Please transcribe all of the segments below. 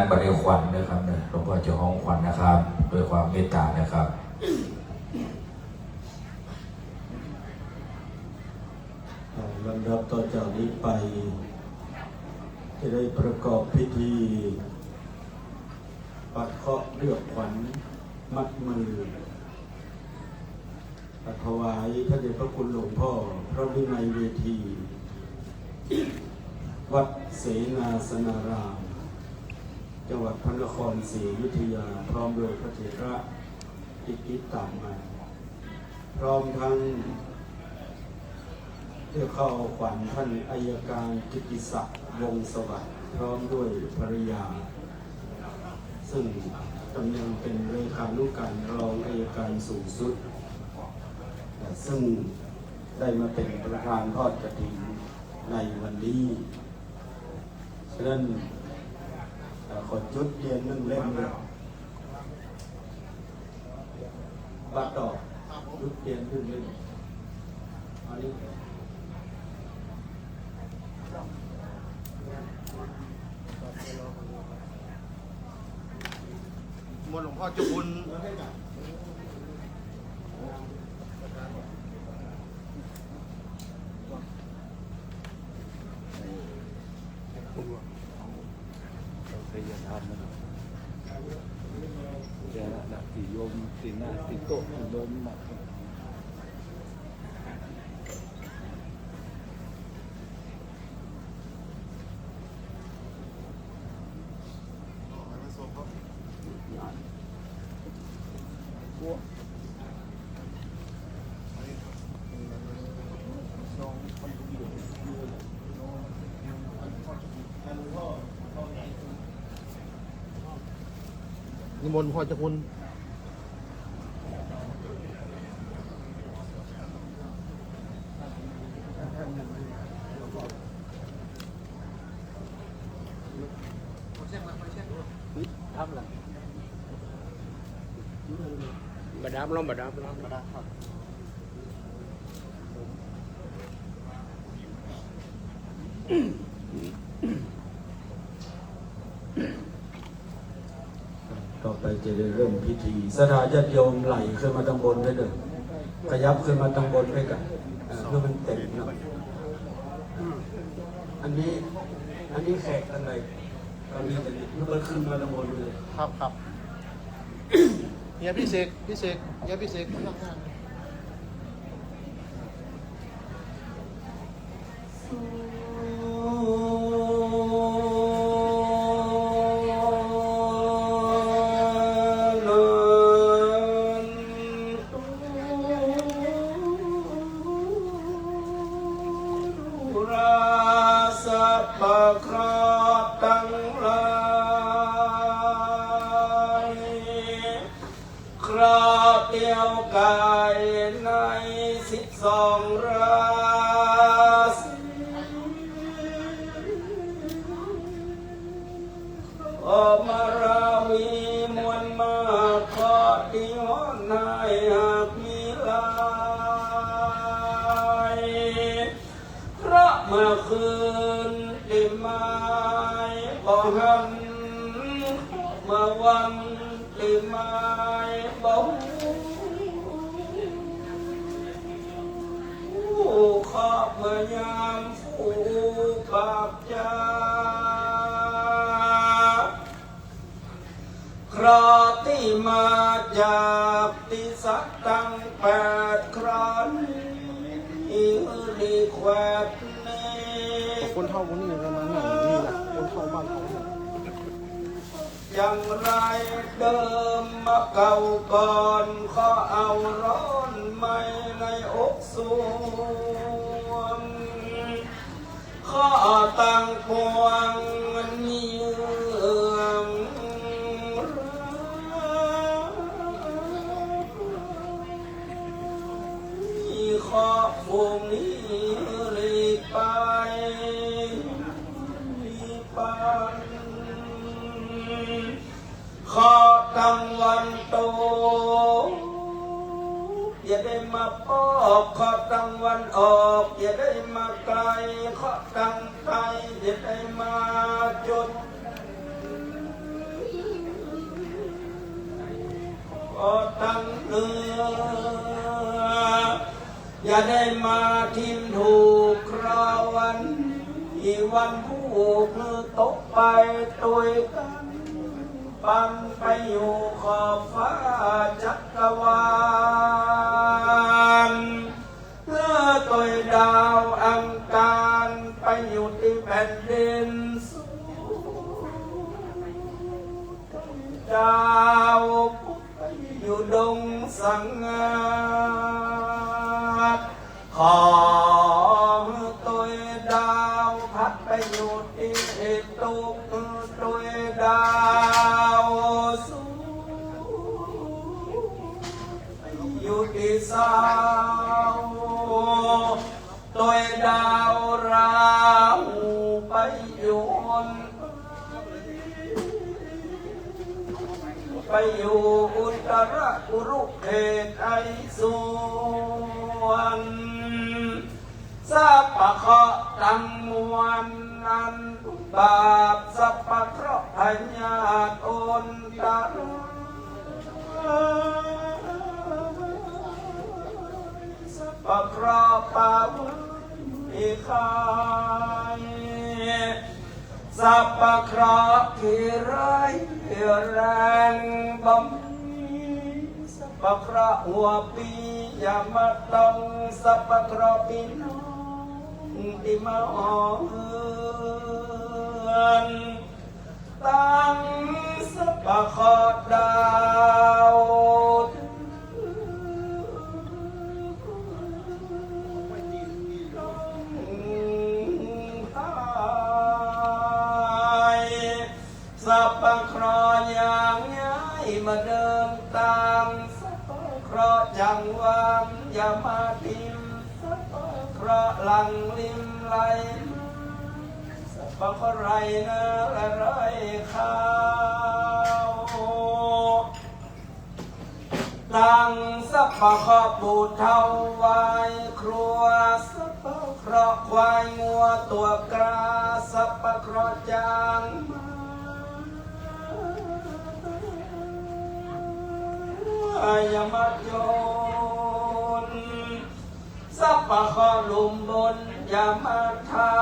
ท่านบันไดควันนะครับเนี่ยหลวงพ่อจ้าของควันนะครับด้วยความเมตตานะครับลำดับต่อจากนี้ไป จะได้ประกอบพิธี ปัดเคราะห์เลือกขวัญมัดมือปัดถวายพระเดชพระคุณหลวงพ่อ พระวินัยเวที วัดเสนาสนาราม จังหวัดพระนครศรีอยุธยา พร้อมโดยพระเถระอิกิตตามมา พร้อมทั้งเพื่อเข้าขวัญท่านอายการกิติศักดิ์วงศ์สวัสดิ์พร้อมด้วยภรรยา ซึ่งตำแหน่งเป็นเลขานุการรองอายการสูงสุด ซึ่งได้มาเป็นประธานทอดกระถิ่นในวันนี้ฉะนั้น ขอจุดเรียนหนึ่งเล่มเลยบัตรดอกจุดเรียนหนึ่งเล่มอันนี้มนต์หลวงพ่อจุบุญพ ยธรรมนะแกละดักตีโยมตีนาตีโตตีโดมมาก นิมนต์หลวงพ่อเจุบุญทำละบดามล้อมบดามล้อมกระดาษครับ ต่อไปจะได้เริ่มพิธี สถาญาติโยมไหลขึ้นมาทางบนได้เลยขยับขึ้นมาทางบนไปกันเอ่อเพื่อมันเต็มเนาะอันนี้ อันนี้แขกอะไรอันนี้จะมันขึ้นมาทางบนเลย ครับครับเฮียพี่เสกพี่เสกเฮียพี่เสกข้าง คืนได้ไม้บ่หันเมาวันได้ไม้บ่หูขอบเมายามผู้ปราบจาคราที่มาจากติสัตตังแปดครั้นอีลีแควด คนเท่าคนนี้ประมาณนั้นี่แหละคนเท่าบ้านเขาเนี่ยอย่างไรเดิมมาเก่าก่อนขอเอาร้อนไม่ในอกสวงข้อตั้งปวงมี ขอตังวันโตอย่าได้มาปอกขอตังวันออกอย่าได้มาไกลขอตังไกลอย่าได้มาจดขอตังเนื้ออย่าได้มาทิมถูกคราวันอีวันผู้เมื่อตกไปตัวกัน ปันไปอยู่ขอบฟ้าจักรวาลเพื่อตัวยดาวอังการไปอยู่ที่แผ่นดินสูงดาวไปอยู่ดงสังงาดขอตัวยดาวพัดไปอยู่ที่ตุกตัวยดาว อยู่อุตรกุรุเขตไอส่วนสัพพะเคาะตังมวลนั้นบาปสัพพะเคราะห์พญาตโอนตารสัพพะเคราะห์ปาวิคาย สัพพะเคราะห์ที่ร้ายแรงบำสัพพะเคราหัวปียามาต้องสัพพะเคราะห์พี่น้องที่มาอ่อนตั้งสัพพะเคราดาว มาเดินตามสัพพะเคราะห์จังหวางอย่ามาทิมสัพพะเคราะห์หลังลิมไหลสัพพะเคราะห์ไรนะและไรข้าวตังสัพพะขอบูเทาไว้ครัวสัพพะเคราะห์ควายงัวตัวกราสัพพะเคราะห์จางอา ยมัจโยนสัพพะคราะห์ลุมบนยามาทา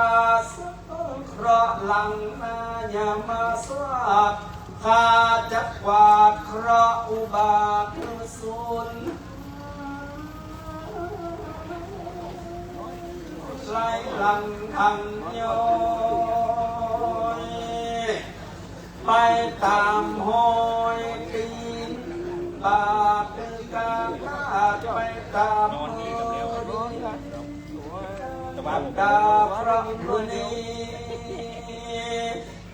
สัพเคราะห์หลังนายามาสวัดข้าจักวาดเคราะห์อุบาทสุนไหลหลังทางโยยไปตามหอย บาปเป็นการขาดไปตามหอยบัดดาพระมุนี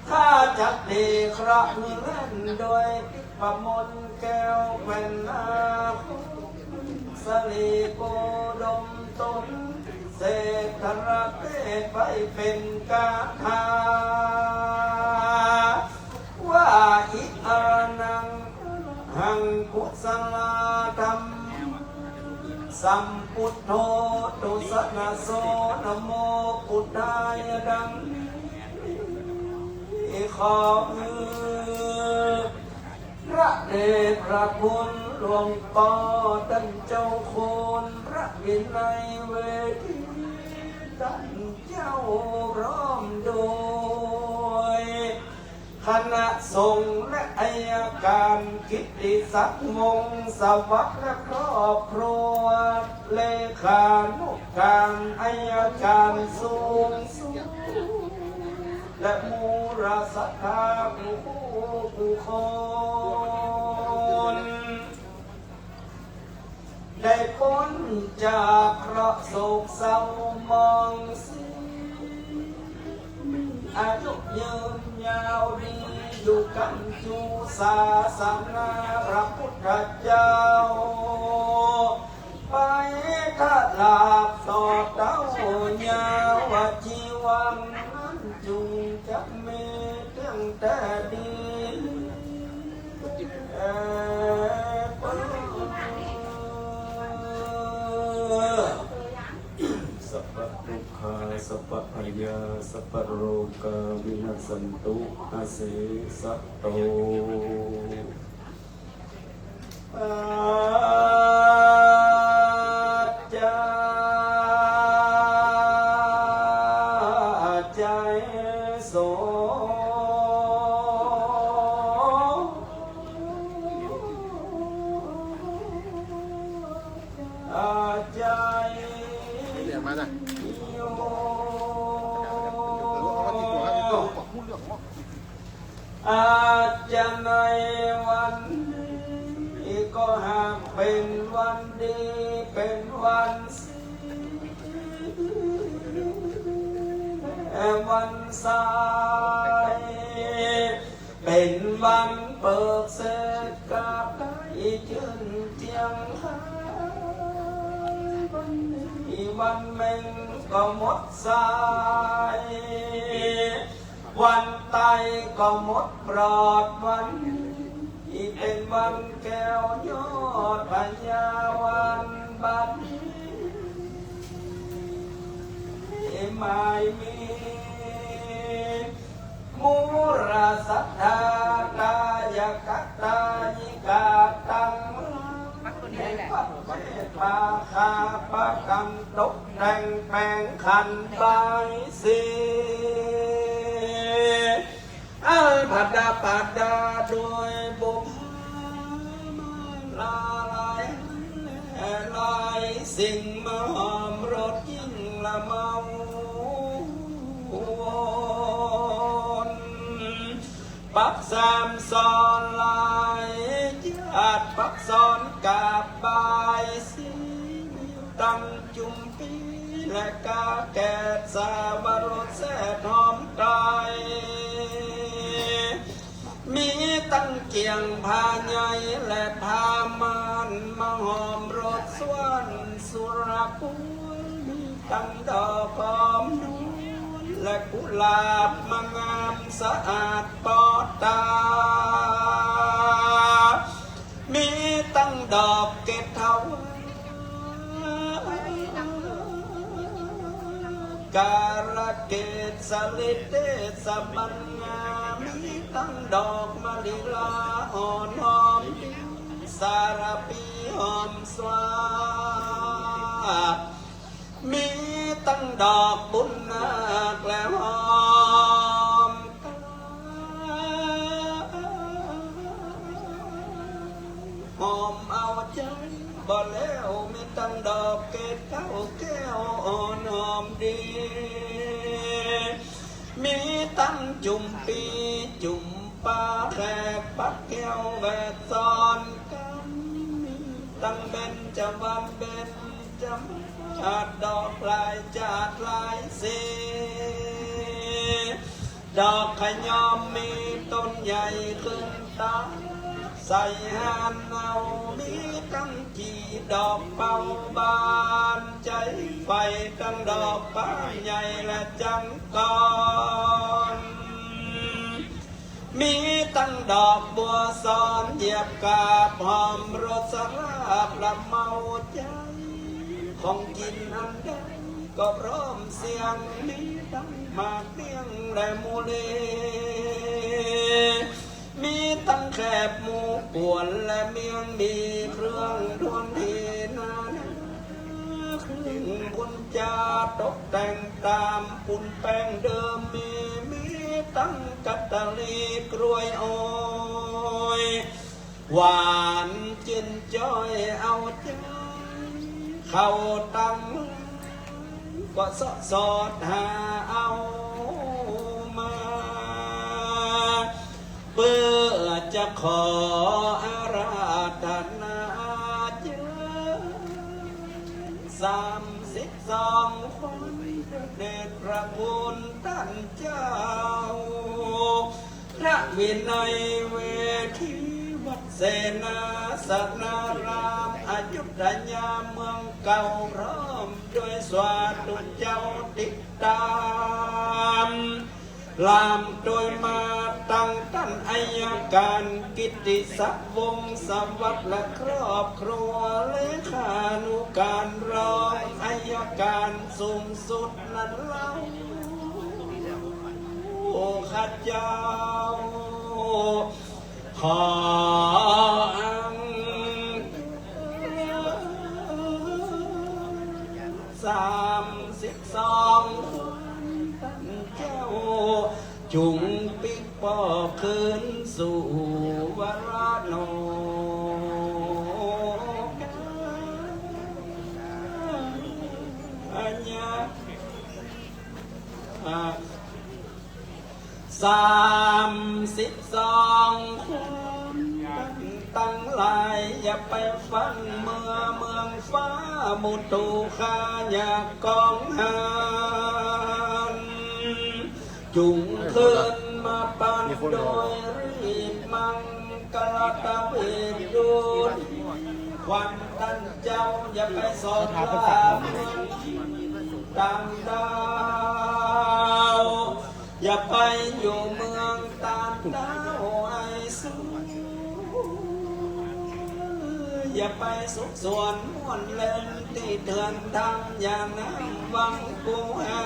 ข้าจักดีครับเล่นโดยประมนแก้วเป็นนาสลีโกดมตนเศรษฐระเทศไปเป็นกาถาว่าอิอรนัง หังกุศลธรรมสัมพุทโธตุสนะโสนโมพุทธายดังนี้ขอพระเดชพระคุณหลวงพ่อท่านเจ้าคุณพระวินัยเวทีท่านเจ้าร้อมโด คณะสงฆ์และอายการกิตติศักดิ์วงสวัสดิ์และครอบครัว เลขานุการอายการสูงสุดและมูราสธาผู้ผู้คนได้พ้นจากเคราะห์โศกเศร้ามองสิ อายุยืนยาวดีอยู่กันจูศาสนาพระพุทธเจ้า ไปถ้าลาบต่อเต้ายาวจีวังนั้นจุงจะมีเพียงแต่ดีเอ่อ สัพพะพยาสัพพโรกาวินัสสันตุอาเสสะโต วันเปิดเสกกับไก่จืนเจียงหายวันนี้วันเม่งก็หมดสาย วันไตก็หมดปลอดวันที่เป็นวันแก้วยอดพญาวันบัดนี้ไม่มี มูราสัทธากายกัตตายิกาตังแห่งปัจเจปาคาปะกันตกแต่งแปลงขันบายสีอัลพัดดาปัดดา ปักสามซ้อนลายญาติปักซ้อนกาบบายสีตั้งจุมปีและกาแก่สาวรสแซ่หอมไกลมีตั้งเกียงพาใหญ่และพามานมาหอมรสสวนสุรกุลมีตั้งดอกหอมนวล และกุหลาบมางามสะอาดปอดตา มีตั้งดอกเกตเทาการเกตสลิดเดสบันงามีตั้งดอกมะลิลาอ่อนหอม สารปีหอมสวาดมี ตั้งดอกบุญนาคและหอมกาหอมเอาใจบ่แล้วมีตั้งดอกเกตเข้าแก้วอ่อนหอมดี มีตั้งจุ่มปีจุ่มปลาแขกปักแก้วแวดซ้อนกันมีตั้งเบนจะวันเบน จะชาดดอกลายจาดลายสีดอกขยอมมีต้นใหญ่ขึ้นตาใส่หานเอามีตั้งจีดอกเป่าบานใจไฟตั้งดอกบานใหญ่และจังก่อนมีตั้งดอกบัวซ้อนเหยียบกาบหอมรสสราบละเมาใจ ของกินอันใดก็พร้อมเสียงมีตั้งมาเลี้ยงและมูเล มีตั้งแคบหมูปวนและเมียงมีเครื่องทวนทีนานาเครื่องบุญจาตกแต่งตามปุ่นแป้งเดิมมีมีตั้งกัตตาลีกลวยโอย หวานจินจ้อยเอาใจ เข้าตั้งก็สอดสอดหาเอามาเพื่อจะขออาราธนาเจอสามสิบสองคนเดชพระคุณท่านเจ้า พระวินัยเวที นาสนารามอายุทยาเมืองเก่าร้อมด้วยสวาธุเจ้าติดตามลามโดยมาตั้งตั้นอายการกิติศักดิ์วงสวัสดิ์และครอบครัวเลขานุการรองอายการสูงสุดนั้นเล่าโอ้ข้าเจ้า ขอสามสิบสองเจ้า จุงปิกปอคืนสู่วรานอัญญาสามสิบ สองคนตั้งหลายอย่าไปฟังเมื่อเมืองฟ้ามุตูคาอยากกองหานจุงขึ้นมาปันโดยรีบมังกรตะเวทยุนควันตันเจ้าอย่าไปสอนลาเมืองต่างดา ไปสุขส่วนม่วนเล่นที่เถื่อนทำอย่างนั้นวังกูหา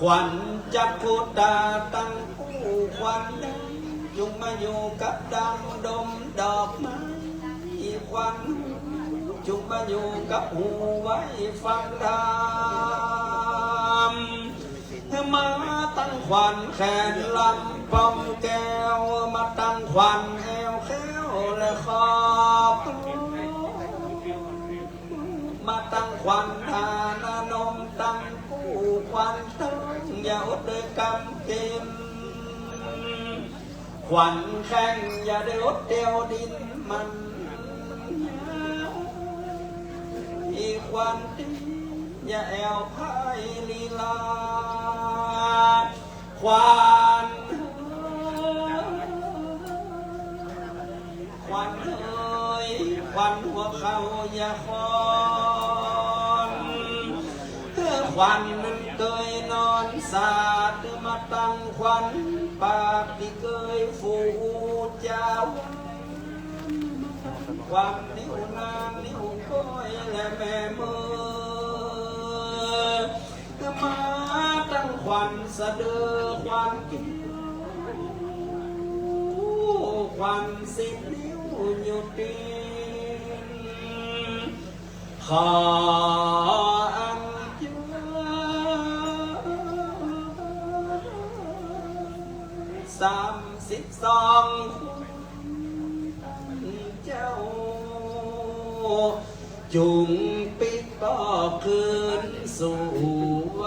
ขวัญจะพูดดาตั้งผู้ขวัญจุงมาอยู่กับดังดมดอกไม้ขวัญจุงมาอยู่กับหูไว้ฟังธรรมมาตั้งขวัญแขนลำปอมแก้วมาตั้งขวัญ มาตั้งขวัญทานานมตั้งผู้ขวัญตั้งอย่าอดโดยกำเกมขวัญแข่งอย่าได้อดเดียวดินมันอีกขวัญดินอย่าแอวพายลีลาขวัญขวัญเอ้ยขวัญหัวเขาอย่าคอ เพื่อขวัญนั้นเคยนอนสาดมาตั้งขวัญปากที่เคยฟูเจ้าความนิ้วนางนิ้วก้อยและแม่มือมาตั้งขวัญสะเดือขวัญกินขวัญสิบนิ้วอยู่ตีนขอ สามสิบสองคนเจ้า จุงปิดก็คืนสู่ว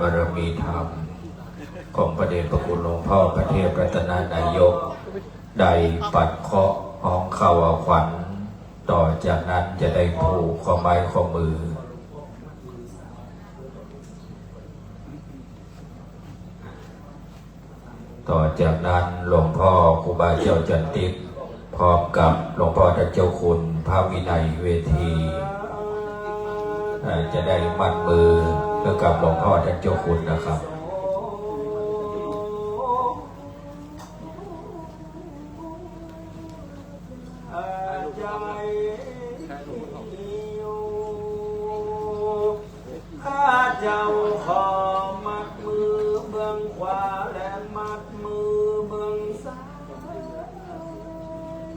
บารมีธรรม ของพระเดชพระคุณหลวงพ่อพระเทพรัตนานายก ได้ปัดเคาะห้องเข้าเอาขวัญ ต่อจากนั้นจะได้ผูกข้อไม้ข้อมือ ต่อจากนั้นหลวงพ่อครูบาเจ้าจันติกพร้อมกับหลวงพ่อท่านเจ้าคุณพระวินัยเวที จะได้มัดมือ เพื่อกับหลวงพ่อท่านเจ้าคุณนะครับ ข้าเจ้าขอมัดมือเบื้องขวาและมัดมือเบื้องซ้าย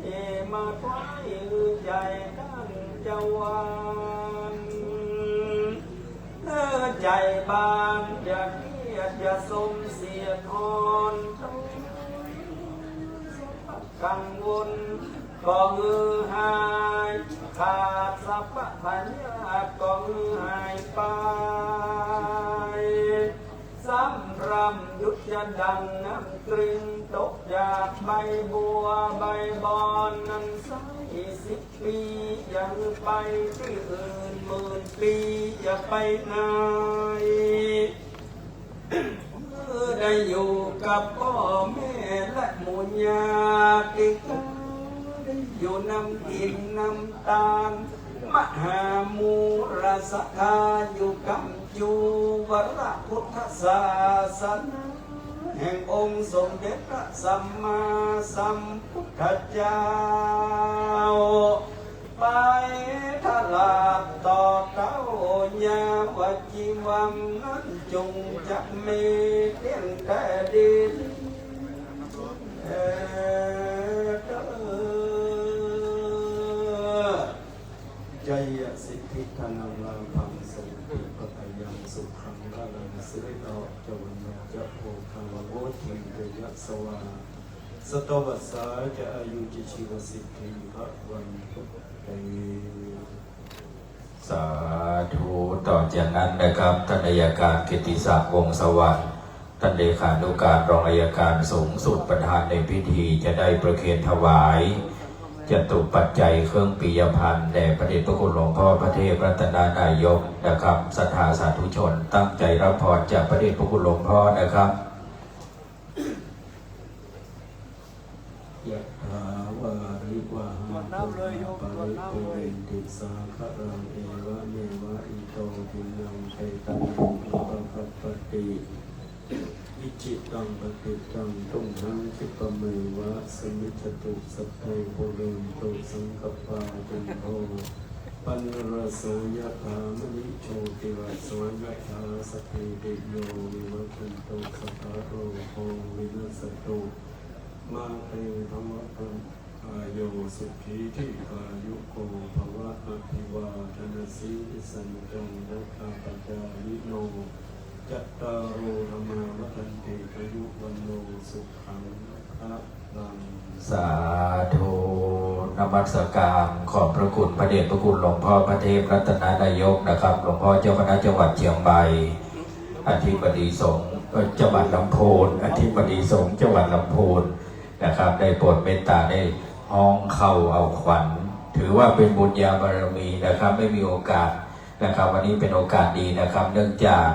เอมาไว้ใจดังเจ้าวาน อใจบางอย่าเครียดอย่าสมเสียดอ่อนกังวลก็ฮือหายขาดสัพพัญญาก็ฮือหายไปสำรำยุดจะดังน้ำกริ้งตกจากใบบัวใบบอนนั้น สักสิบปีอย่าไปที่อื่นหมื่นปีอย่าไปไหนเมื่อได้อยู่กับพ่อแม่และหมู่ญาติกาได้อยู่นำกินนำตาลมหามูรสธาอยู่กำอยู่วรพุทธศาสนาแห่งองค์สมเด็จพระสัมมาสัมพุทธเจ้า ไปทลาดต่อเต้ายาวจีวังนั้นจงจะมีเพียงแต่ดินเออเด้อใจสิทธิธนังลาพังสุขิปะกยังสุขังลาลังสิริโอจวันโนจะโพ คังโวทิเตยะสวาสตวัสสาจะอายุจิชีวสิทธิพระวันตุเตสาธุต่อจากนั้นนะครับท่านอัยการกิติศักดิ์วงสวัสดิ์ท่านเลขานุการรองอัยการสูงสุดประธานในพิธีจะได้ประเคนถวายจตุปัจจัยเครื่องปิยพันธ์แด่พระเดชพระคุณหลวงพ่อพระเทพรัตนานายกนะครับศรัทธาสาธุชน ตั้งใจรับพรจากพระเดชพระคุณหลวงพ่อนะครับ ยะถาวาริวาหาปุราปริปุเรนติสาคารังเอวะเมวะอิโตทินังเปตังอุปกัปป ติอิจิตังปฏิตังตุมหังคิปะเมวะสมิจตุสัพเพปุเรนตุสังกปาตุโภปันรโสยะถามณิโชติรโสยะถาสพเพติโยวิวัตันตุสัพพะโรโควินัสตุมาเตธรรมะอาโยสุขีที่อายุโกภวะอภิวาทนสีสันจังรัตาปัจจายิโน จัตตารโอธรรมาวันเตอายุวันโนสุขังพระลังสาธุนมัสการขอบพระคุณพระเดชพระคุณหลวงพ่อพระเทพรัตนนายกนะครับหลวงพ่อเจ้าคณะจังหวัดเชียงใหม่อธิบดีสงฆ์จังหวัดลำพูนอธิบดีสงฆ์จังหวัดลำพูนนะครับ ได้โปรดเมตตาได้ห้องเข้าเอาขวัญ ถือว่าเป็นบุญญาบารมีนะครับ ไม่มีโอกาสนะครับ วันนี้เป็นโอกาสดีนะครับ เนื่องจาก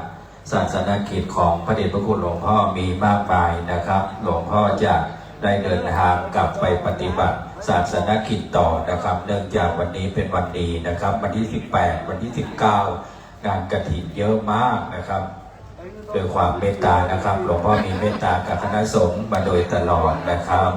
ศาสนกิจของพระเดชพระคุณหลวงพ่อมีมากมายนะครับ หลวงพ่อจะได้เดินทางกลับไปปฏิบัติ ศาสนกิจต่อนะครับ เนื่องจากวันนี้เป็นวันดีนะครับ วันที่ 18 วันที่ 19 งานกระถินเยอะมากนะครับโดยความเมตตานะครับ หลวงพ่อมีเมตตากับคณะสงฆ์มาโดยตลอดนะครับ